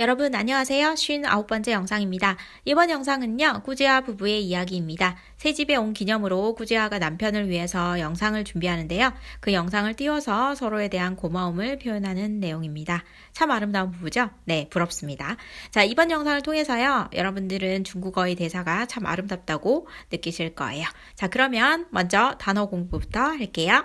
여러분 안녕하세요. 59번째 영상입니다. 이번 영상은요. 구제아 부부의 이야기입니다. 새 집에 온 기념으로 구제아가 남편을 위해서 영상을 준비하는데요. 그 영상을 띄워서 서로에 대한 고마움을 표현하는 내용입니다. 참 아름다운 부부죠? 네, 부럽습니다. 자, 이번 영상을 통해서요. 여러분들은 중국어의 대사가 참 아름답다고 느끼실 거예요. 자, 그러면 먼저 단어 공부부터 할게요.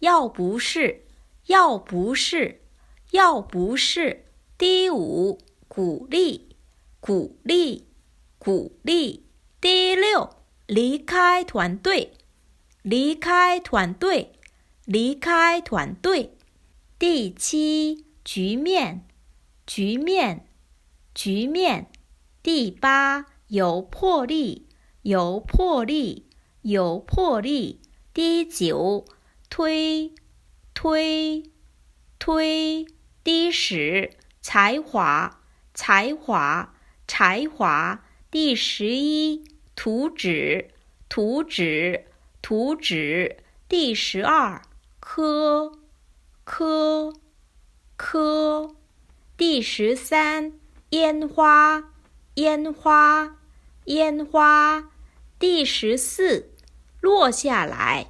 要不是，要不是，要不是。第五，鼓励，鼓励，鼓励。第六，离开团队，离开团队，离开团队。第七，局面，局面，局面。第八，有魄力，有魄力，有魄力。第九。推，推，推。第十，才华，才华，才华。第十一，图纸，图纸，图纸。第十二，科，科，科。第十三，烟花，烟花，烟花。第十四，落下来。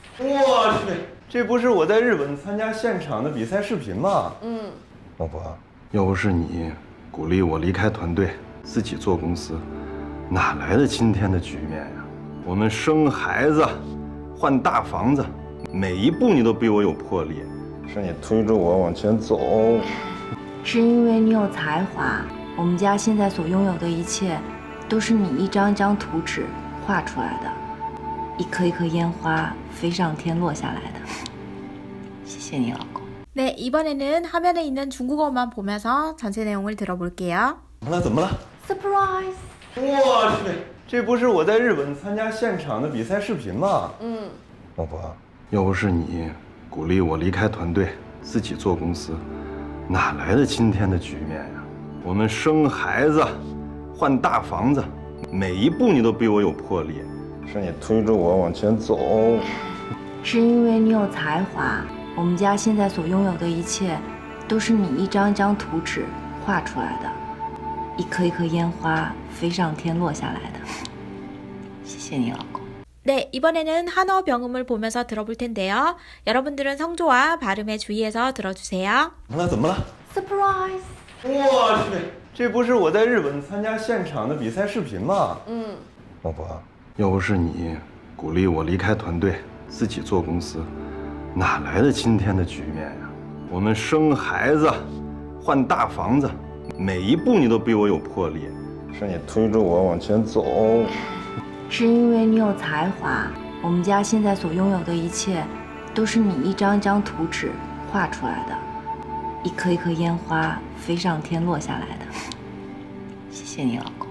我去。这不是我在日本参加现场的比赛视频吗？嗯，老婆，要不是你鼓励我离开团队，自己做公司，哪来的今天的局面呀？我们生孩子，换大房子，每一步你都比我有魄力，是你推着我往前走，是因为你有才华。我们家现在所拥有的一切，都是你一张一张图纸画出来的，一颗一颗烟花飞上天落下来的。 네, 이번에는 화면에 있는 중국어만 보면서 전체 내용을 들어볼게요. 怎么了?怎么了? Surprise! 我去，这不是我在日本参加现场的比赛视频吗？嗯，老婆，要不是你鼓励我离开团队，自己做公司，哪来的今天的局面呀？我们生孩子，换大房子，每一步你都比我有魄力， 是你推着我往前走，是因为你有才华。我们家现在所拥有的一切，都是你一张一张图纸画出来的，一颗一颗烟花飞上天落下来的。谢谢你，老公。 네, 이번에는 한어 병음을 보면서 들어볼 텐데요. 여러분들은 성조와 발음에 주의해서 들어주세요. 怎么了?怎么了? Surprise! 我去，这不是我在日本参加现场的比赛视频吗？嗯，老婆， 要不是你鼓励我离开团队，自己做公司。哪来的今天的局面呀？我们生孩子，换大房子，每一步你都比我有魄力，是你推着我往前走，是因为你有才华。我们家现在所拥有的一切，都是你一张一张图纸画出来的，一颗一颗烟花飞上天落下来的。谢谢你，老公。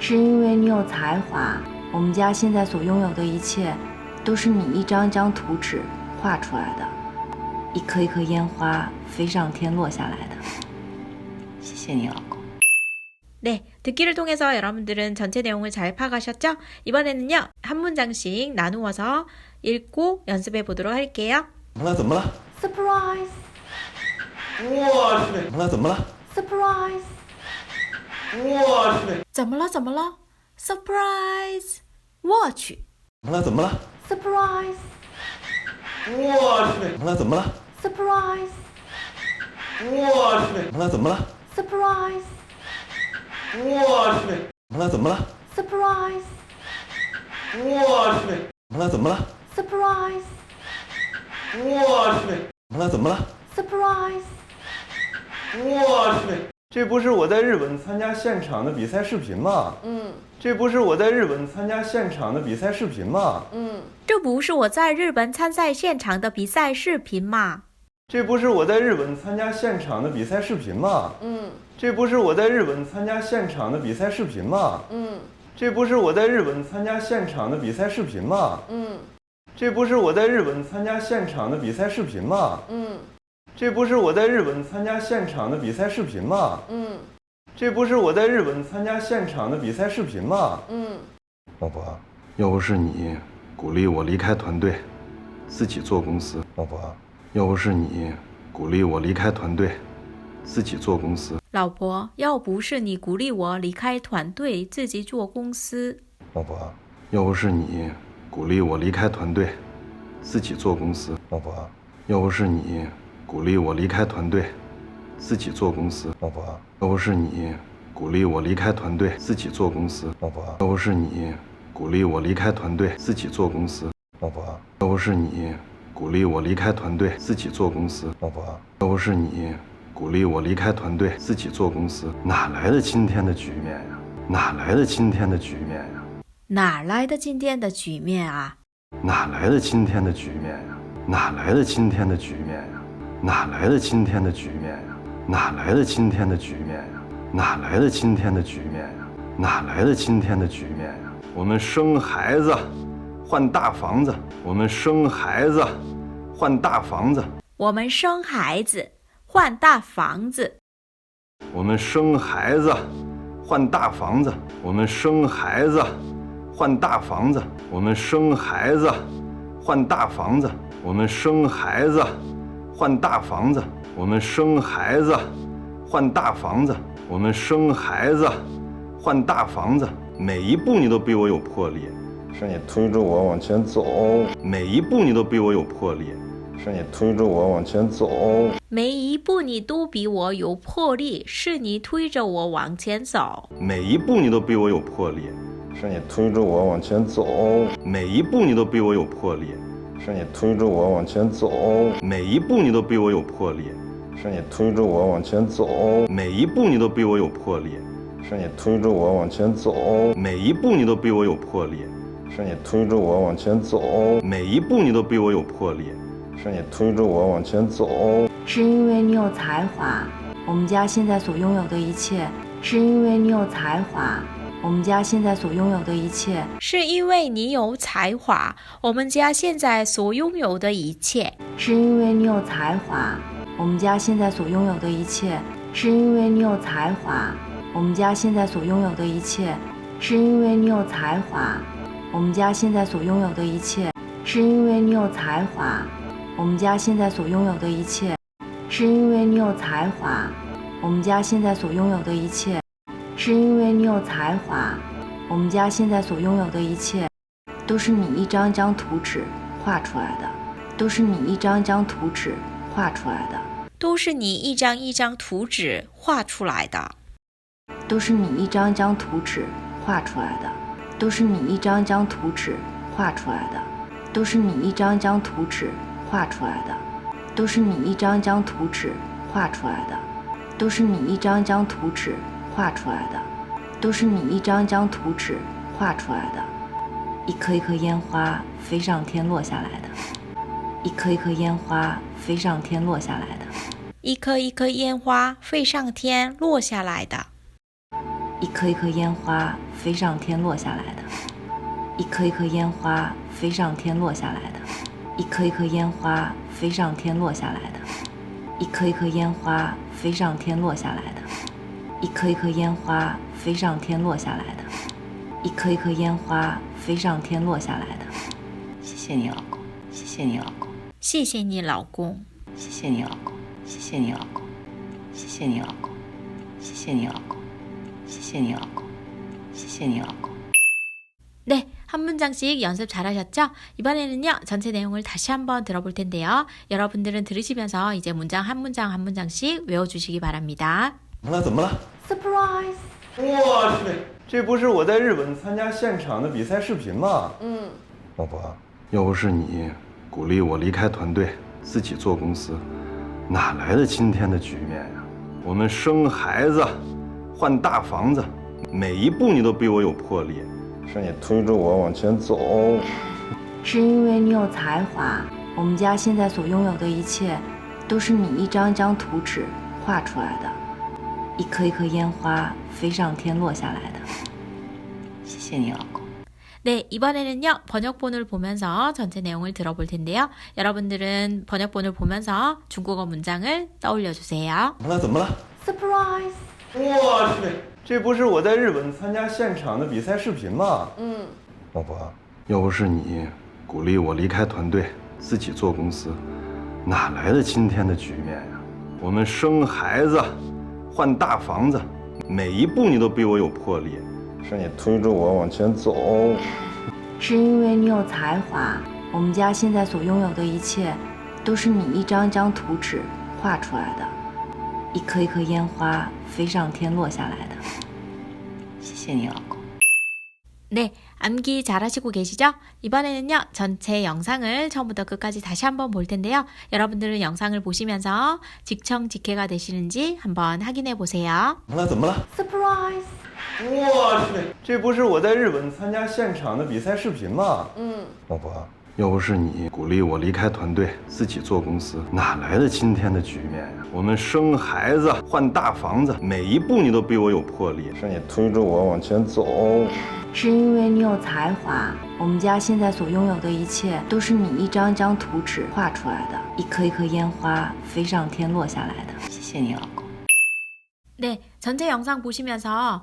是因为你有才华，我们家现在所拥有的一切，都是你一张一张图纸画出来的，一颗一颗烟花飞上天落下来的。谢谢你，老公。 네, 듣기를 통해서 여러분들은 전체 내용을 잘 파가셨죠? 이번에는요, 한 문장씩 나누어서 읽고 연습해 보도록 할게요. 怎么了？怎么了？ Surprise, 我去！怎么了？怎么了？ surprise, 我去！怎么了？怎么了？Surprise！我去，怎么了？怎么了？surprise, 我去！怎么了？怎么了？surprise, 我去！怎么了？怎么了？surprise, 我去！怎么了？怎么了？surprise, 我去！怎么了？怎么了？surprise, 我去！怎么了？怎么了？surprise, 我去！这不是我在日本参加现场的比赛视频吗？嗯。这不是我在日本参加现场的比赛视频吗？嗯这不是我在日本参赛现场的比赛视频吗？这不是我在日本参加现场的比赛视频吗？嗯。这不是我在日本参加现场的比赛视频吗？嗯。这不是我在日本参加现场的比赛视频吗？嗯。这不是我在日本参加现场的比赛视频吗？嗯。这不是我在日本参加现场的比赛视频吗？嗯。这不是我在日本参加现场的比赛视频吗？嗯。老婆，要不是你鼓励我离开团队，自己做公司。老婆，要不是你鼓励我离开团队，自己做公司。老婆，要不是你鼓励我离开团队，自己做公司。老婆，要不是你鼓励我离开团队，自己做公司。老婆，要不是你鼓励我离开团队，自己做公司。老婆，要不是你鼓励我离开团队，自己做公司。老婆，要不是你鼓励我离开团队，自己做公司。老婆，要不是你鼓励我离开团队，自己做公司。老婆，要不是你鼓励我离开团队，自己做公司，哪来的今天的局面呀？哪来的今天的局面呀？哪来的今天的局面啊？哪来的今天的局面呀？哪来的今天的局？哪来的今天的局面呀？哪来的今天的局面呀？哪来的今天的局面呀？哪来的今天的局面呀？我们生孩子，换大房子。我们生孩子，换大房子。我们生孩子，换大房子。我们生孩子，换大房子。我们生孩子，换大房子。我们生孩子，换大房子。我们生孩子，换大房子。我们生孩子，换大房子。我们生孩子，换大房子。每一步你都比我有魄力，是你推着我往前走。每一步你都比我有魄力，是你推着我往前走。每一步你都比我有魄力，是你推着我往前走。每一步你都比我有魄力，是你推着我往前走。每一步你都比我有魄力，是你推着我往前走。每一步你都比我有魄力，是你推着我往前走。每一步你都比我有魄力，是你推着我往前走。每一步你都比我有魄力，是你推着我往前走。每一步你都比我有魄力，是你推着我往前走。是因为你有才华，我们家现在所拥有的一切，是因为你有才华，我们家现在所拥有的一切，是因为你有才华，我们家现在所拥有的一切。是因为你有才华，我们家现在所拥有的一切，是因为你有才华，我们家现在所拥有的一切，是因为你有才华，我们家现在所拥有的一切，是因为你有才华，我们家现在所拥有的一切，是因为你有才华，我们家现在所拥有的一切，是因为你有才华，我们家现在所拥有的一切，都是你一张一张图纸画出来的，都是你一张一张图纸画出来的，都是你一张一张图纸画出来的，都是你一张一张图纸画出来的，都是你一张一张图纸画出来的，都是你一张一张图纸画出来的，都是你一张一张图纸画出来的，都是你一张一张图纸画出来的，都是你一张一张图纸画出来的，一颗一颗烟花飞上天落下来的，一颗一颗烟花飞上天落下来的，一颗一颗烟花飞上天落下来的，一颗一颗烟花飞上天落下来的，一颗一颗烟花飞上天落下来的，一颗一颗烟花飞上天落下来的，一颗一颗烟花飞上天落下来的，一颗一颗烟花飞上天落下来的，一颗一颗烟花飞上天落下来的。谢谢你，老公，谢谢你，老公，谢谢你老公，谢谢你，老公，谢谢你，老公，谢谢你，老公，谢谢你，老公，谢谢你，老公，谢谢你，老公。 네, 한 문장씩 연습 잘하셨죠? 이번에는요, 전체 내용을 다시 한번 들어볼 텐데요. 여러분들은 들으시면서 이제 문장 한 문장 한 문장씩 외워주시기 바랍니다. 怎么了？怎么了？Surprise！我去，这不是我在日本参加现场的比赛视频吗？嗯，老婆，要不是你鼓励我离开团队，自己做公司，哪来的今天的局面呀？我们生孩子，换大房子，每一步你都比我有魄力，是你推着我往前走。是因为你有才华，我们家现在所拥有的一切，都是你一张一张图纸画出来的，一颗一颗烟花飞上天落下来的。谢谢你，老公。 네, 이번에는요, 번역본을 보면서 전체 내용을 들어볼 텐데요. 여러분들은 번역본을 보면서 중국어 문장을 떠올려 주세요. 怎么了？怎么了？ Surprise！我去，这不是我在日本参加现场的比赛视频吗？嗯，老婆，要不是你鼓励我离开团队，自己做公司，哪来的今天的局面呀？我们生孩子， 换大房子，每一步你都比我有魄力，是你推着我往前走。是因为你有才华，我们家现在所拥有的一切，都是你一张一张图纸画出来的，一颗一颗烟花飞上天落下来的。谢谢你，老公。 네, 암기 잘하시고 계시죠? 이번에는요, 전체 영상을 처음부터 끝까지 다시 한번 볼 텐데요. 여러분들은 영상을 보시면서 직청직해가 되시는지 한번 확인해 보세요. 怎么了？怎么了？ Surprise！我去，这不是我在日本参加现场的比赛视频吗？嗯，老婆， 要不是你鼓励我离开团队，自己做公司，哪来的今天的局面呀？我们生孩子，换大房子，每一步你都比我有魄力，是你推着我往前走。是因为你有才华，我们家现在所拥有的一切，都是你一张一张图纸画出来的，一颗一颗烟花飞上天落下来的。谢谢你，老公。 네, 전체 영상 보시면서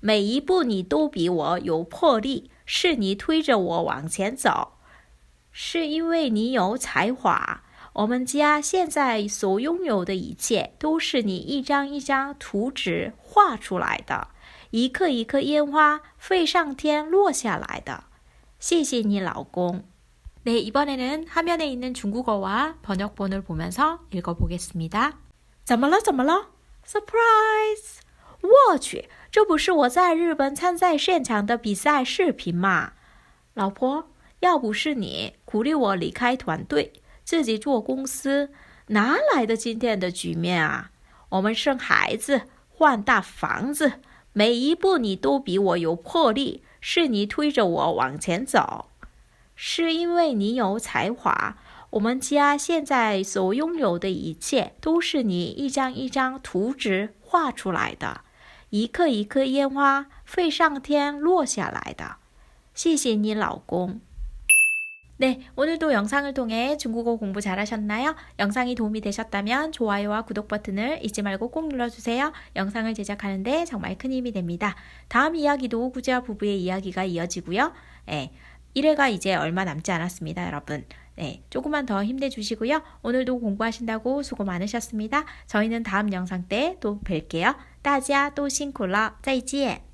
每一步你都比我有魄力，是你推着我往前走，是因为你有才华。我们家现在所拥有的一切，都是你一张一张图纸画出来的，一颗一颗烟花飞上天落下来的。谢谢你老公。 네, 이번에는 화면에 있는 중국어와 번역본을 보면서 읽어보겠습니다. 怎么了?怎么了? Surprise! 我去， 这不是我在日本参赛现场的比赛视频吗？老婆，要不是你鼓励我离开团队，自己做公司，哪来的今天的局面啊？我们生孩子，换大房子，每一步你都比我有魄力，是你推着我往前走。是因为你有才华，我们家现在所拥有的一切，都是你一张一张图纸画出来的，一颗一颗烟花飞上天落下来的。谢谢你老公。 네, 오늘도 영상을 통해 중국어 공부 잘하셨나요? 영상이 도움이 되셨다면 좋아요와 구독 버튼을 잊지 말고 꼭 눌러주세요. 영상을 제작하는데 정말 큰 힘이 됩니다. 다음 이야기도 구지와 부부의 이야기가 이어지고요. 네, 1회가 이제 얼마 남지 않았습니다, 여러분. 네, 조금만 더 힘내주시고요. 오늘도 공부하신다고 수고 많으셨습니다. 저희는 다음 영상 때 또 뵐게요. 大家都辛苦了，再见。